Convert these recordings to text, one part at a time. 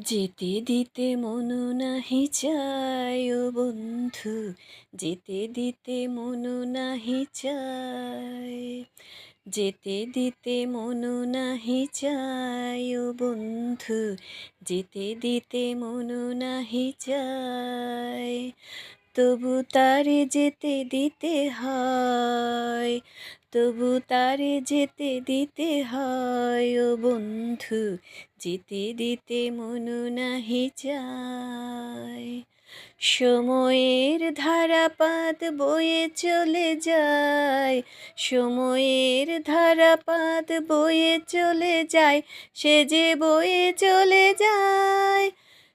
যেতে দিতে মনু নাহি চায় বন্ধু, যেতে দিতে মনু নাহি চায়। যেতে দিতে মনু নাহি চায় বন্ধু, যেতে দিতে মনু নাহি চায়। তবু তারে যেতে দিতে হয়, তবু তারে যেতে দিতে হয়। ও বন্ধু, যেতে দিতে মনু নাহি চায়। সময়ের ধারাপাত বয়ে চলে যায়, সময়ের ধারাপাত বয়ে চলে যায়, সে যে বয়ে চলে যায়,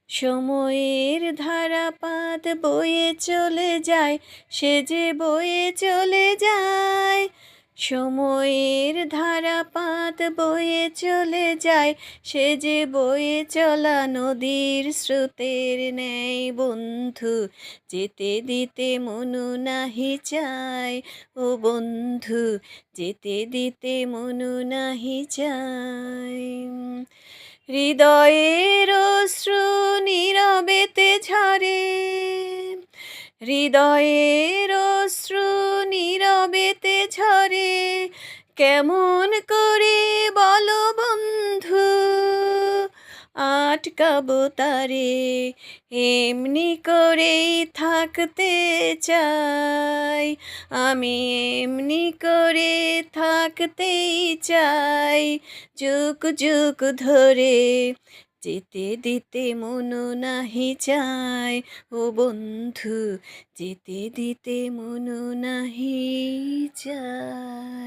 সময়ের ধারাপাত বয়ে চলে যায়, সে যে বয়ে চলে যায়। সময়ের ধারাপাত বয়ে চলে যায়, সে যে বয়ে চলা নদীর স্রোতের নেই বন্ধু, যেতে দিতে মনু নাহি চায়। ও বন্ধু, যেতে দিতে মনু নাহি চায়। হৃদয়ের অশ্রু নীরবেতে ঝরে হৃদয়ের অশ্রু নীরবেতে ঝরে, কেমন করে বলো বন্ধু? আটকাবো তারে, এমনি করেই থাকতে চাই। আমি এমনি করে থাকতেই চাই, যুগ যুগ ধরে যেতে দিতে মনো নাহি চায়। ও বন্ধু যেতে দিতে মনো নাহি চায়।